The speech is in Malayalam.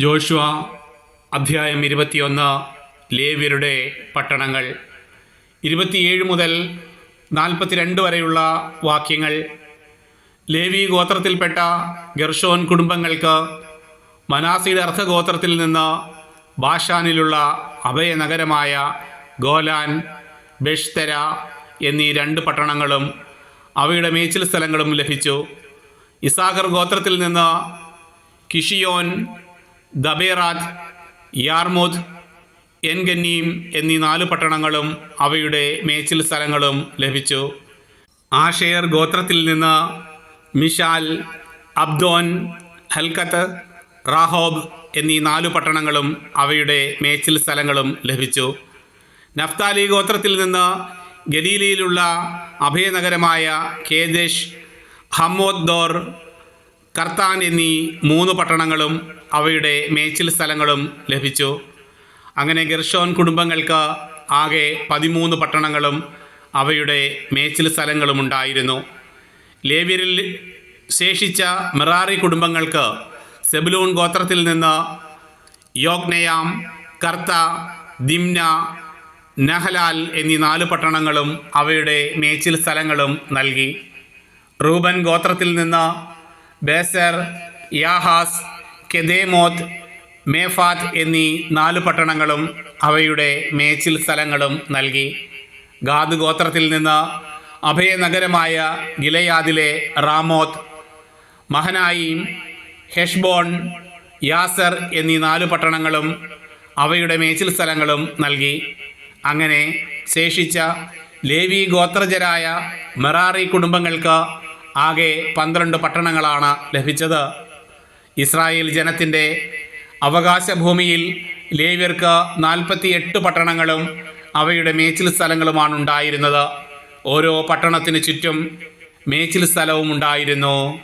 ജോഷുവ അധ്യായം ഇരുപത്തിയൊന്ന് ലേവ്യരുടെ പട്ടണങ്ങൾ. ഇരുപത്തിയേഴ് മുതൽ നാൽപ്പത്തിരണ്ട് വരെയുള്ള വാക്യങ്ങൾ. ലേവി ഗോത്രത്തിൽപ്പെട്ട ഗർഷോൻ കുടുംബങ്ങൾക്ക് മനാസിയുടെ അർദ്ധഗോത്രത്തിൽ നിന്ന് ബാഷാനിലുള്ള അഭയനഗരമായ ഗോലാൻ ബെഷ്തര എന്നീ രണ്ട് പട്ടണങ്ങളും അവയുടെ മേച്ചിൽ സ്ഥലങ്ങളും ലഭിച്ചു. ഇസാഗർ ഗോത്രത്തിൽ നിന്ന് കിഷിയോൻ ദബേറാത്ത് യാർമുദ് എൻഗന്നീം എന്നീ നാല് പട്ടണങ്ങളും അവയുടെ മേച്ചിൽ സ്ഥലങ്ങളും ലഭിച്ചു. ആഷേർ ഗോത്രത്തിൽ നിന്ന് മിഷാൽ അബ്ദോൻ ഹൽക്കത്ത് റാഹോബ് എന്നീ നാലു പട്ടണങ്ങളും അവയുടെ മേച്ചിൽ സ്ഥലങ്ങളും ലഭിച്ചു. നഫ്താലി ഗോത്രത്തിൽ നിന്ന് ഗലീലയിലുള്ള അഭയനഗരമായ കേദേശ് ഹമ്മോദ്ദോർ കർത്താൻ എന്നീ മൂന്ന് പട്ടണങ്ങളും അവയുടെ മേച്ചിൽ സ്ഥലങ്ങളും ലഭിച്ചു. അങ്ങനെ ഗർഷോൻ കുടുംബങ്ങൾക്ക് ആകെ പതിമൂന്ന് പട്ടണങ്ങളും അവയുടെ മേച്ചിൽ സ്ഥലങ്ങളും ഉണ്ടായിരുന്നു. ലേവ്യരിൽ ശേഷിച്ച മിറാറി കുടുംബങ്ങൾക്ക് സെബുലൂൺ ഗോത്രത്തിൽ നിന്ന് യോഗ്നയാം കർത്ത ദിംന നഹലാൽ എന്നീ നാല് പട്ടണങ്ങളും അവയുടെ മേച്ചിൽ സ്ഥലങ്ങളും നൽകി. റൂബൻ ഗോത്രത്തിൽ നിന്ന് ബേസർ യാഹാസ് കെദേമോത്ത് മേഫാത്ത് എന്നീ നാല് പട്ടണങ്ങളും അവയുടെ മേച്ചിൽ സ്ഥലങ്ങളും നൽകി. ഗാദ് ഗോത്രത്തിൽ നിന്ന് അഭയനഗരമായ ഗിലയാദിലെ റാമോത്ത് മഹനായിം ഹെഷ്ബോൺ യാസർ എന്നീ നാല് പട്ടണങ്ങളും അവയുടെ മേച്ചിൽ സ്ഥലങ്ങളും നൽകി. അങ്ങനെ ശേഷിച്ച ലേവി ഗോത്രജരായ മെറാറി കുടുംബങ്ങൾക്ക് ആകെ പന്ത്രണ്ട് പട്ടണങ്ങളാണ് ലഭിച്ചത്. ഇസ്രായേൽ ജനത്തിന്റെ അവകാശ ഭൂമിയിൽ ലേവ്യർക്ക് നാൽപ്പത്തിയെട്ട് പട്ടണങ്ങളും അവയുടെ മേച്ചിൽ സ്ഥലങ്ങളുമാണ് ഉണ്ടായിരുന്നത്. ഓരോ പട്ടണത്തിന് ചുറ്റും മേച്ചിൽ സ്ഥലവും ഉണ്ടായിരുന്നു.